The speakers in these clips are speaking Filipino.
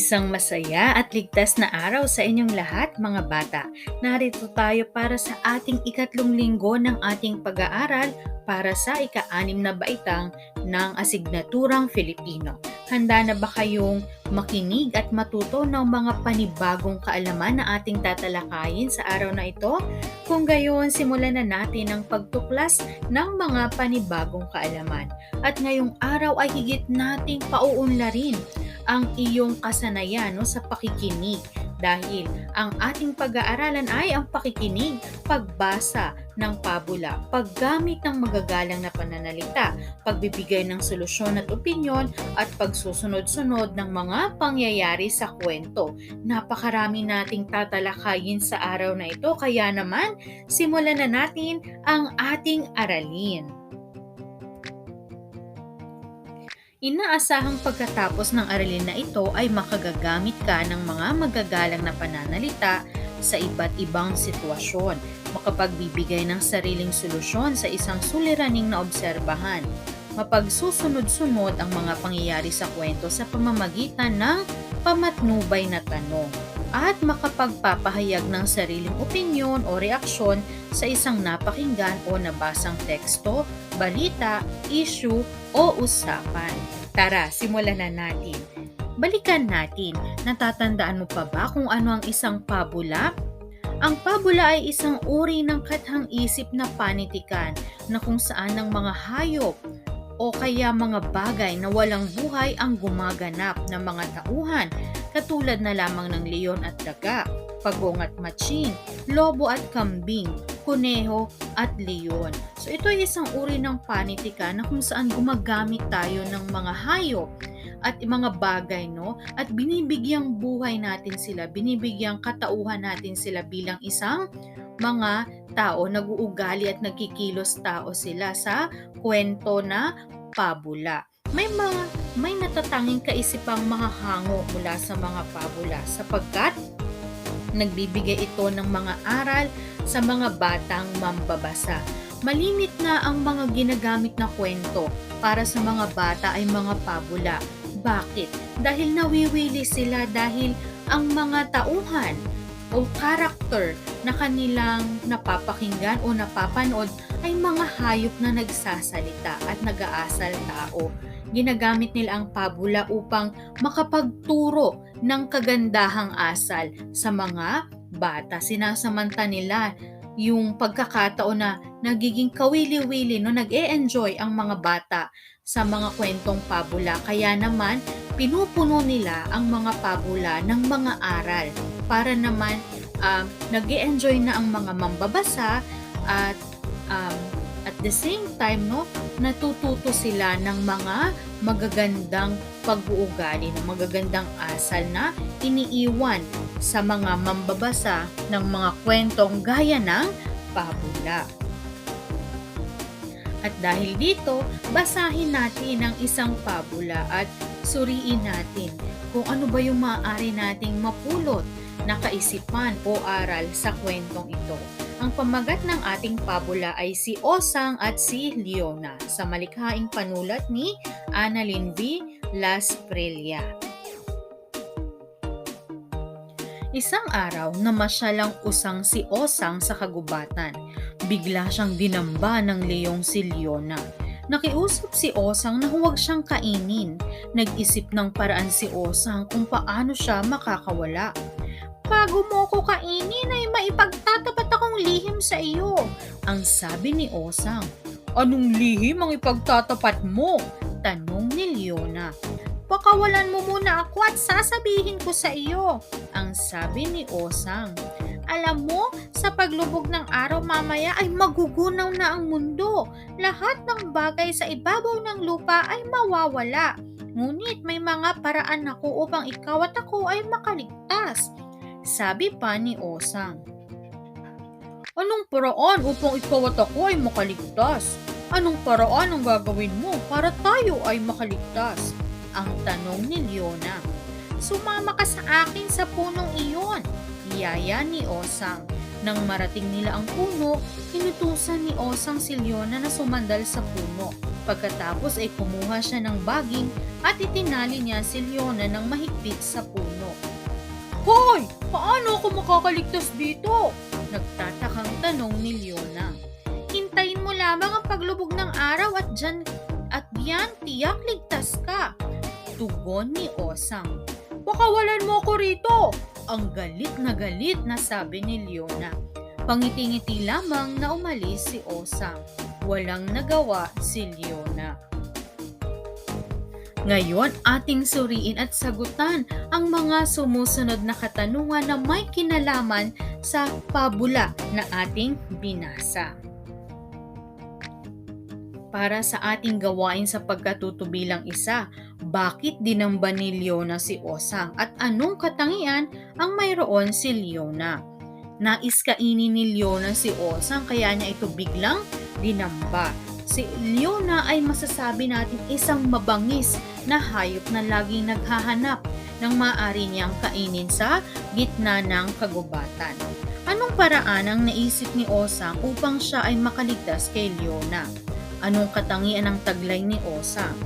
Isang masaya at ligtas na araw sa inyong lahat mga bata. Narito tayo para sa ating ikatlong linggo ng ating pag-aaral para sa ika-anim na baitang ng asignaturang Filipino. Handa na ba kayong makinig at matuto ng mga panibagong kaalaman na ating tatalakayin sa araw na ito? Kung gayon, simulan na natin ang pagtuklas ng mga panibagong kaalaman. At ngayong araw ay higit nating pauunlarin ang iyong kasanayan no, sa pakikinig dahil ang ating pag-aaralan ay ang pakikinig, pagbasa ng pabula, paggamit ng magagalang na pananalita, pagbibigay ng solusyon at opinyon at pagsusunod-sunod ng mga pangyayari sa kwento. Napakarami nating tatalakayin sa araw na ito kaya naman simulan na natin ang ating aralin. Inaasahang pagkatapos ng aralin na ito ay makagagamit ka ng mga magagalang na pananalita sa iba't ibang sitwasyon, makapagbibigay ng sariling solusyon sa isang suliraning na obserbahan, mapagsusunod-sunod ang mga pangyayari sa kwento sa pamamagitan ng pamatnubay na tanong, at makapagpapahayag ng sariling opinyon o reaksyon sa isang napakinggan o nabasang teksto, balita, issue o usapan. Tara, simulan na natin. Balikan natin, natatandaan mo pa ba kung ano ang isang pabula? Ang pabula ay isang uri ng kathang isip na panitikan na kung saan ang mga hayop o kaya mga bagay na walang buhay ang gumaganap ng mga tauhan katulad na lamang ng leon at daga, pagong at matching, lobo at kambing, kuneho at leon. So ito ay isang uri ng panitika na kung saan gumagamit tayo ng mga hayop at mga bagay no? At binibigyang buhay natin sila binibigyang katauhan natin sila bilang isang mga tao. Nag-uugali at nagkikilos tao sila sa kwento na pabula. May mga may natatanging kaisipang mahahango mula sa mga pabula sapagkat nagbibigay ito ng mga aral sa mga batang mambabasa. Malimit na ang mga ginagamit na kwento para sa mga bata ay mga pabula. Bakit? Dahil nawiwili sila dahil ang mga tauhan o karakter na kanilang napapakinggan o napapanood ay mga hayop na nagsasalita at nag-aasal tao. Ginagamit nila ang pabula upang makapagturo ng kagandahang asal sa mga bata. Sinasamanta nila yung pagkakataon na nagiging kawili-wili no nag-e-enjoy ang mga bata sa mga kwentong pabula. Kaya naman pinupuno nila ang mga pabula ng mga aral para naman um, nag-e-enjoy na ang mga mambabasa at um, at the same time no natututo sila ng mga magagandang pag-uugali ng magagandang asal na iniiwan sa mga mambabasa ng mga kwentong gaya ng pabula. At dahil dito, basahin natin ang isang pabula at suriin natin kung ano ba yung maaari nating mapulot na kaisipan o aral sa kwentong ito. Ang pamagat ng ating pabula ay si Osang at si Leona sa malikhaing panulat ni Annalyn V. Las. Isang araw, namasyalang usang si Osang sa kagubatan. Bigla siyang dinamba ng leyong si Leona. Nakiusap si Osang na huwag siyang kainin. Nag-isip ng paraan si Osang kung paano siya makakawala. Bago mo ko kainin ay maipagtatapat akong lihim sa iyo. Ang sabi ni Osang. Anong lihim ang ipagtatapat mo? Tanong ni Leona. Pakawalan mo muna ako at sasabihin ko sa iyo. Ang sabi ni Osang. Alam mo, sa paglubog ng araw mamaya ay magugunaw na ang mundo. Lahat ng bagay sa ibabaw ng lupa ay mawawala. Ngunit may mga paraan ako upang ikaw at ako ay makaligtas. Sabi pa ni Osang. Anong paraan upang ikaw at ako ay makaligtas? Anong paraan ang gagawin mo para tayo ay makaligtas? Ang tanong ni Leona. Sumama ka sa akin sa punong iyon. Iyaya ni Osang. Nang marating nila ang puno, inutusan ni Osang si Leona na sumandal sa puno. Pagkatapos ay kumuha siya ng baging at itinali niya si Leona ng mahigpit sa puno. Hoy! Paano ako makakaligtas dito? Nagtatakang tanong ni Leona. Hintayin mo lamang ang paglubog ng araw at dyan at diyan tiyak ligtas ka. Tugon ni Osang. Pakawalan mo ako rito! Ang galit na galit na sabi ni Leona. Pangiti-ngiti lamang na umalis si Osang. Walang nagawa si Leona. Ngayon, ating suriin at sagutan ang mga sumusunod na katanungan na may kinalaman sa pabula na ating binasa. Para sa ating gawain sa pagkatutubilang isa, bakit dinamba ni Leona si Osang at anong katangian ang mayroon si Leona? Nais kainin ni Leona si Osang kaya niya ito biglang dinamba. Si Leona ay masasabi natin isang mabangis na hayop na laging naghahanap ng maaari niyang kainin sa gitna ng kagubatan. Anong paraan ang naisip ni Osang upang siya ay makaligtas kay Leona? Anong katangian ng taglay ni Osang?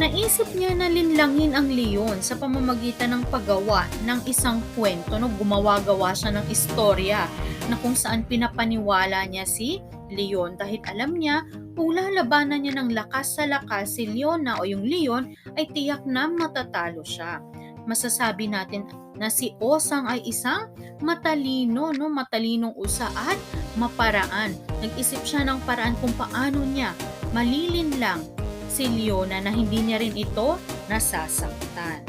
Naisip niya na linlangin ang leon sa pamamagitan ng paggawa ng isang kwento no gumawa-gawa siya ng istorya na kung saan pinapaniwala niya si leon dahil alam niya kung lalabanan niya ng lakas sa lakas si Leona o yung leon ay tiyak na matatalo siya. Masasabi natin na si Osang ay isang matalino, no? matalinong usa at maparaan. Nag-isip siya ng paraan kung paano niya malilin lang si Leona na hindi niya rin ito nasasaktan.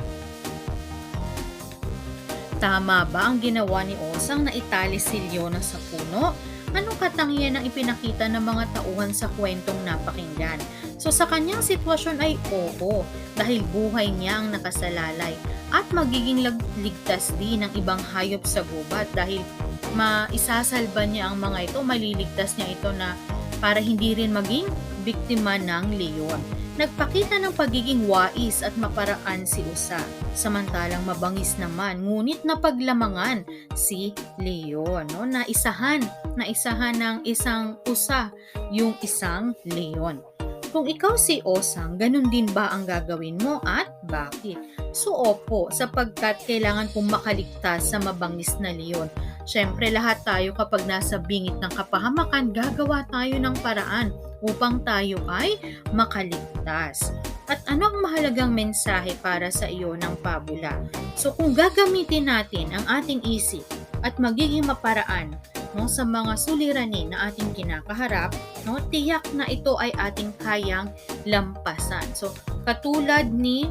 Tama ba ang ginawa ni Osang na itali si Leona sa puno? Anong katangian ang ipinakita ng mga tauhan sa kwentong napakinggan? So sa kanyang sitwasyon ay oo, dahil buhay niya ang nakasalalay at magiging ligtas din ng ibang hayop sa gubat dahil maisasalba niya ang mga ito, maliligtas niya ito na para hindi rin maging biktima ng leon. Nagpakita ng pagiging wais at maparaan si Usa, samantalang mabangis naman, ngunit napaglamangan si Leon. No? Naisahan, naisahan ng isang Usa yung isang Leon. Kung ikaw si Osang, ganun din ba ang gagawin mo at bakit? So opo, sapagkat kailangan kong makaligtas sa mabangis na leon. Siyempre lahat tayo kapag nasa bingit ng kapahamakan, gagawa tayo ng paraan upang tayo ay makaligtas. At ano ang mahalagang mensahe para sa iyo ng pabula? So kung gagamitin natin ang ating isip at magiging maparaan no, sa mga suliranin na ating kinakaharap, no, tiyak na ito ay ating kayang lampasan. So katulad ni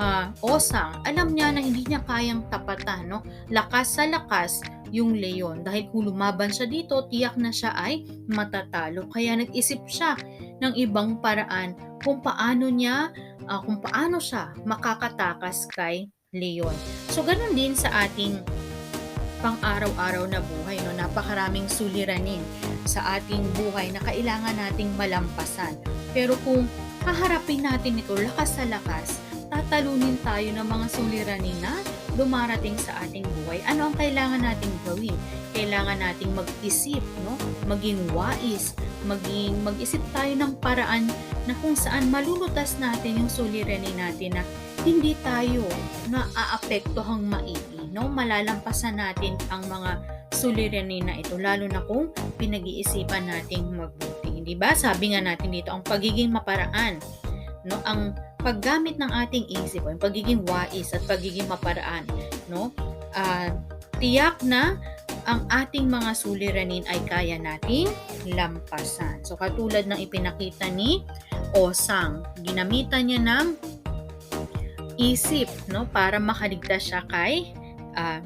ah, Osang, alam niya na hindi niya kayang tapatan, no? Lakas sa lakas yung leon. Dahil kung lumaban siya dito, tiyak na siya ay matatalo. Kaya nag-isip siya ng ibang paraan kung paano niya, ah, kung paano siya makakatakas kay leon. So, ganun din sa ating pang-araw-araw na buhay. No? Napakaraming suliranin sa ating buhay na kailangan nating malampasan. Pero kung haharapin natin ito lakas sa lakas, tatalunin tayo ng mga suliranin na dumarating sa ating buhay. Ano ang kailangan nating gawin? Kailangan nating mag-isip, no? maging wais, maging mag-isip tayo ng paraan na kung saan malulutas natin yung suliranin natin na hindi tayo na aapektohang maigi, no? Malalampasan natin ang mga suliranin na ito, lalo na kung pinag-iisipan nating mabuti. Hindi ba? Sabi nga natin dito, ang pagiging maparaan, no? Ang paggamit ng ating isip, ang pagiging wais at pagiging maparaan, no? Ah, tiyak na ang ating mga suliranin ay kaya nating lampasan. So katulad ng ipinakita ni Osang, ginamitan niya ng isip no para makaligtas siya kay ah,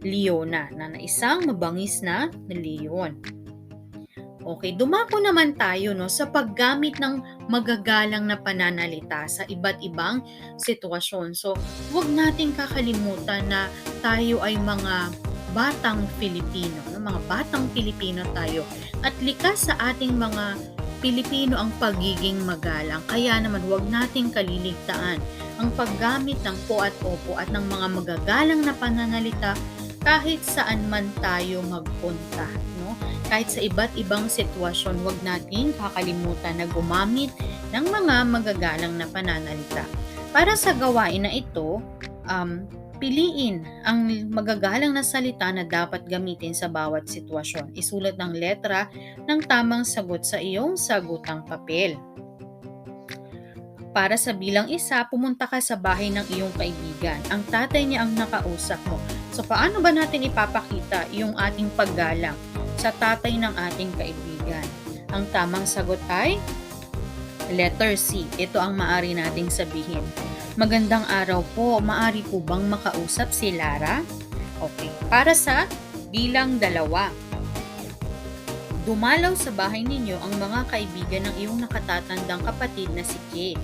Leona na, na isang mabangis na leon. Okay, dumako naman tayo no sa paggamit ng magagalang na pananalita sa iba't ibang sitwasyon. So, huwag nating kakalimutan na tayo ay mga batang Pilipino, no? mga batang Pilipino tayo. At likas sa ating mga Pilipino ang pagiging magalang. Kaya naman huwag nating kaliligtaan ang paggamit ng po at opo at ng mga magagalang na pananalita kahit saan man tayo magpunta. Kahit sa iba't ibang sitwasyon, huwag natin kakalimutan na gumamit ng mga magagalang na pananalita. Para sa gawain na ito, um, piliin ang magagalang na salita na dapat gamitin sa bawat sitwasyon. Isulat ng letra ng tamang sagot sa iyong sagutang papel. Para sa bilang isa, pumunta ka sa bahay ng iyong kaibigan. Ang tatay niya ang nakausap mo. So paano ba natin ipapakita yung ating paggalang sa tatay ng ating kaibigan? Ang tamang sagot ay letter C. Ito ang maari nating sabihin. Magandang araw po. Maari po bang makausap si Lara? Okay. Para sa bilang dalawa. Dumalaw sa bahay ninyo ang mga kaibigan ng iyong nakatatandang kapatid na si Kate.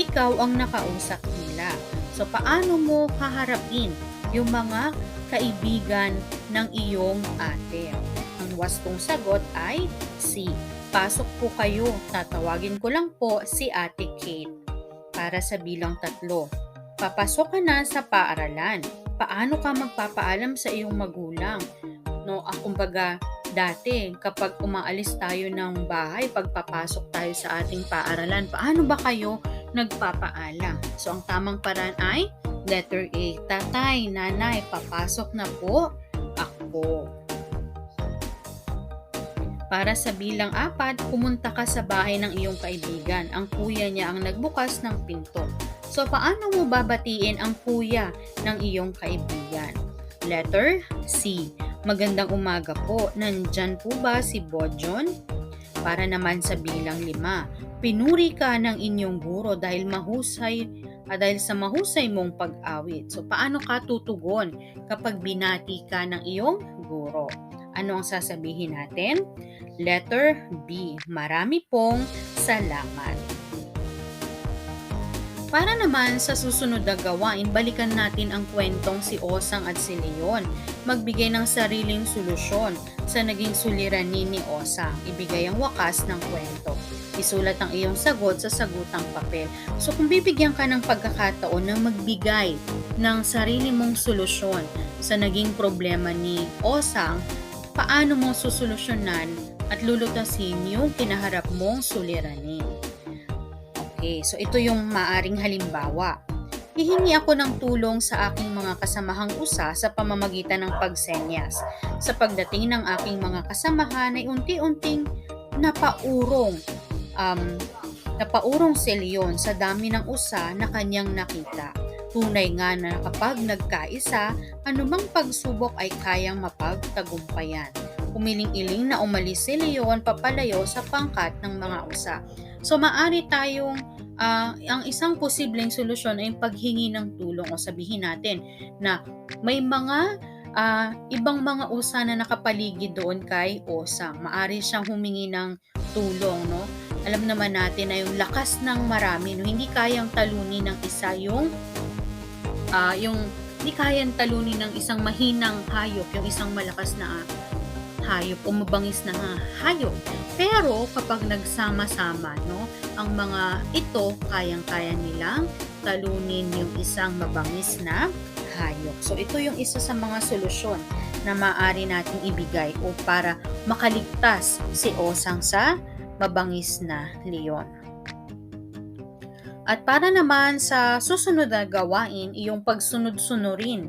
Ikaw ang nakausap nila. So paano mo haharapin yung mga kaibigan ng iyong ate? Wastong sagot ay C. Pasok po kayo. Tatawagin ko lang po si Ate Kate. Para sa bilang tatlo. Papasok ka na sa paaralan. Paano ka magpapaalam sa iyong magulang? No, ah, kumbaga, dati kapag umaalis tayo ng bahay, pagpapasok tayo sa ating paaralan, paano ba kayo nagpapaalam? So, ang tamang paraan ay letter A. Tatay, nanay, papasok na po ako. Para sa bilang apat, pumunta ka sa bahay ng iyong kaibigan. Ang kuya niya ang nagbukas ng pinto. So, paano mo babatiin ang kuya ng iyong kaibigan? Letter C. Magandang umaga po. Nandyan po ba si Bojon? Para naman sa bilang lima, pinuri ka ng inyong guro dahil mahusay ah, dahil sa mahusay mong pag-awit. So, paano ka tutugon kapag binati ka ng iyong guro? Ano ang sasabihin natin? Letter B. Marami pong salamat. Para naman sa susunod na gawain, balikan natin ang kwentong si Osang at si Leon. Magbigay ng sariling solusyon sa naging suliranin ni Osang. Ibigay ang wakas ng kwento. Isulat ang iyong sagot sa sagutang papel. So kung bibigyan ka ng pagkakataon na magbigay ng sarili mong solusyon sa naging problema ni Osang, paano mo susolusyonan at lulutasin yung kinaharap mong suliranin? Okay, so ito yung maaring halimbawa. Hihingi ako ng tulong sa aking mga kasamahang usa sa pamamagitan ng pagsenyas. Sa pagdating ng aking mga kasamahan ay unti-unting napaurong um, napaurong si Leon sa dami ng usa na kanyang nakita. Tunay nga na kapag nagkaisa, anumang pagsubok ay kayang mapagtagumpayan. Umiling-iling na umalis si Leon papalayo sa pangkat ng mga usa. So maari tayong ah, ang isang posibleng solusyon ay paghingi ng tulong o sabihin natin na may mga ah, ibang mga usa na nakapaligid doon kay Osang. Maari siyang humingi ng tulong, no? Alam naman natin na yung lakas ng marami, no? hindi kayang talunin ng isa yung ah, yung hindi kayang talunin ng isang mahinang hayop, yung isang malakas na hayop o mabangis na hayop. Pero kapag nagsama-sama, no, ang mga ito kayang-kaya nilang talunin yung isang mabangis na hayop. So ito yung isa sa mga solusyon na maaari nating ibigay o para makaligtas si Osang sa mabangis na leon. At para naman sa susunod na gawain, yung pagsunod-sunurin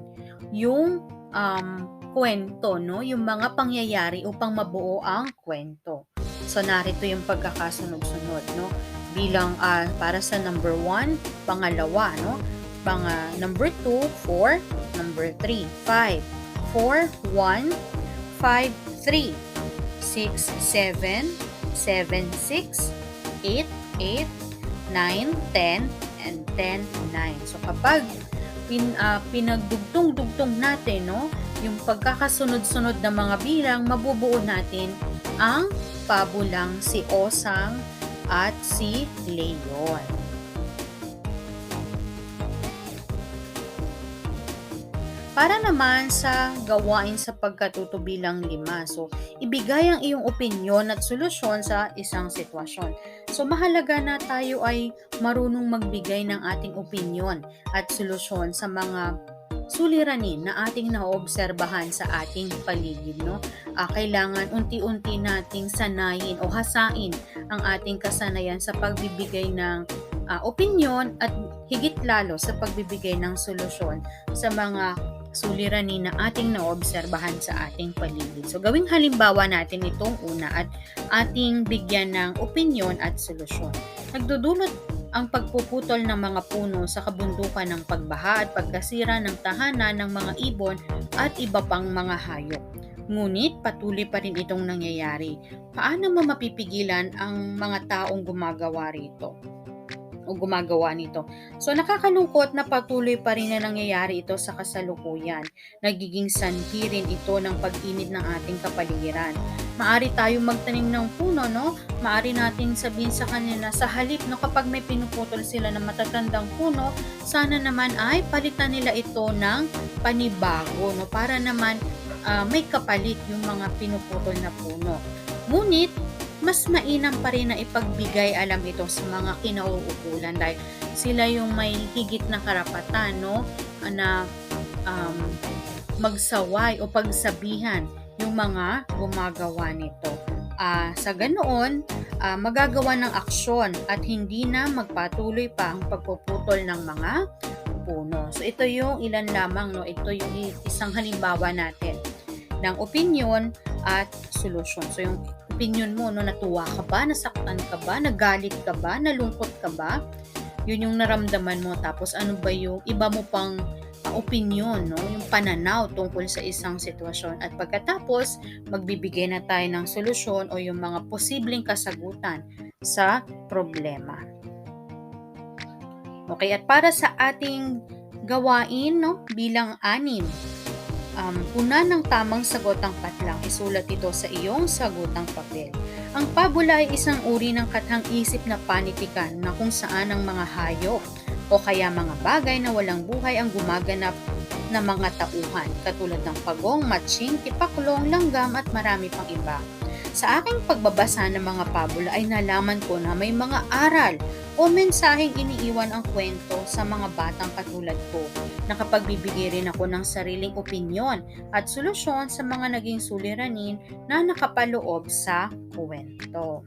yung um, kwento, no? Yung mga pangyayari upang mabuo ang kwento. So, narito yung pagkakasunod-sunod, no? Bilang ah, para sa number 1, pangalawa, no? Pang ah, number 2, 4, number 3, 5, 4, 1, 5, 3, 6, 7, 7, 6, 8, 8, 9, 10, and 10, 9. So, kapag pin, ah, pinagdugtong-dugtong natin, no? yung pagkakasunod-sunod na mga bilang, mabubuo natin ang pabulang si Osang at si Leon. Para naman sa gawain sa pagkatuto bilang lima. So, ibigay ang iyong opinyon at solusyon sa isang sitwasyon. So, mahalaga na tayo ay marunong magbigay ng ating opinyon at solusyon sa mga suliranin na ating naoobserbahan sa ating paligid. No? Ah, kailangan unti-unti nating sanayin o hasain ang ating kasanayan sa pagbibigay ng ah, opinion at higit lalo sa pagbibigay ng solusyon sa mga suliranin na ating naobserbahan sa ating paligid. So gawing halimbawa natin itong una at ating bigyan ng opinion at solusyon. Nagdudulot ang pagpuputol ng mga puno sa kabundukan ng pagbaha at pagkasira ng tahanan ng mga ibon at iba pang mga hayop. Ngunit patuloy pa rin itong nangyayari. Paano mo mapipigilan ang mga taong gumagawa rito? O gumagawa nito. So nakakalungkot na patuloy pa rin na nangyayari ito sa kasalukuyan. Nagiging sanhi rin ito ng pag-init ng ating kapaligiran. Maari tayo magtanim ng puno, no? Maari nating sabihin sa kanila sa halip no kapag may pinuputol sila ng matatandang puno, sana naman ay palitan nila ito ng panibago, no? Para naman ah, may kapalit yung mga pinuputol na puno. Ngunit mas mainam pa rin na ipagbigay alam ito sa mga kinauukulan dahil sila yung may higit na karapatan no na um, magsaway o pagsabihan yung mga gumagawa nito. Ah, sa ganoon, ah, magagawa ng aksyon at hindi na magpatuloy pa ang pagpuputol ng mga puno. So ito yung ilan lamang no, ito yung isang halimbawa natin ng opinion at solusyon. So yung opinion mo, no, natuwa ka ba, nasaktan ka ba, nagalit ka ba, nalungkot ka ba? Yun yung naramdaman mo. Tapos ano ba yung iba mo pang uh, opinion, no? yung pananaw tungkol sa isang sitwasyon. At pagkatapos, magbibigay na tayo ng solusyon o yung mga posibleng kasagutan sa problema. Okay, at para sa ating gawain no, bilang anim, um, una ng tamang sagot ang patlang, isulat ito sa iyong sagutang papel. Ang pabula ay isang uri ng kathang-isip na panitikan na kung saan ang mga hayop o kaya mga bagay na walang buhay ang gumaganap na mga tauhan, katulad ng pagong, matching, tipaklong, langgam at marami pang iba. Sa aking pagbabasa ng mga pabula ay nalaman ko na may mga aral o mensaheng iniiwan ang kwento sa mga batang katulad ko. Nakapagbibigay rin ako ng sariling opinyon at solusyon sa mga naging suliranin na nakapaloob sa kwento.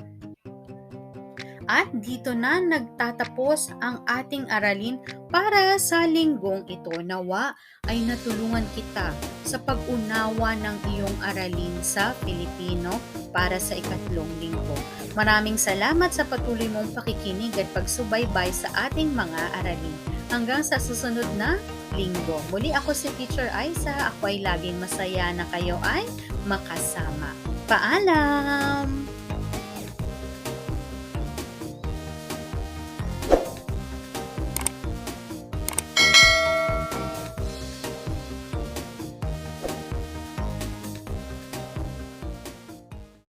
At dito na nagtatapos ang ating aralin para sa linggong ito. Nawa ay natulungan kita sa pag-unawa ng iyong aralin sa Filipino para sa ikatlong linggo. Maraming salamat sa patuloy mong pakikinig at pagsubaybay sa ating mga aralin. Hanggang sa susunod na linggo. Muli ako si Teacher Aisa. Ako ay laging masaya na kayo ay makasama. Paalam!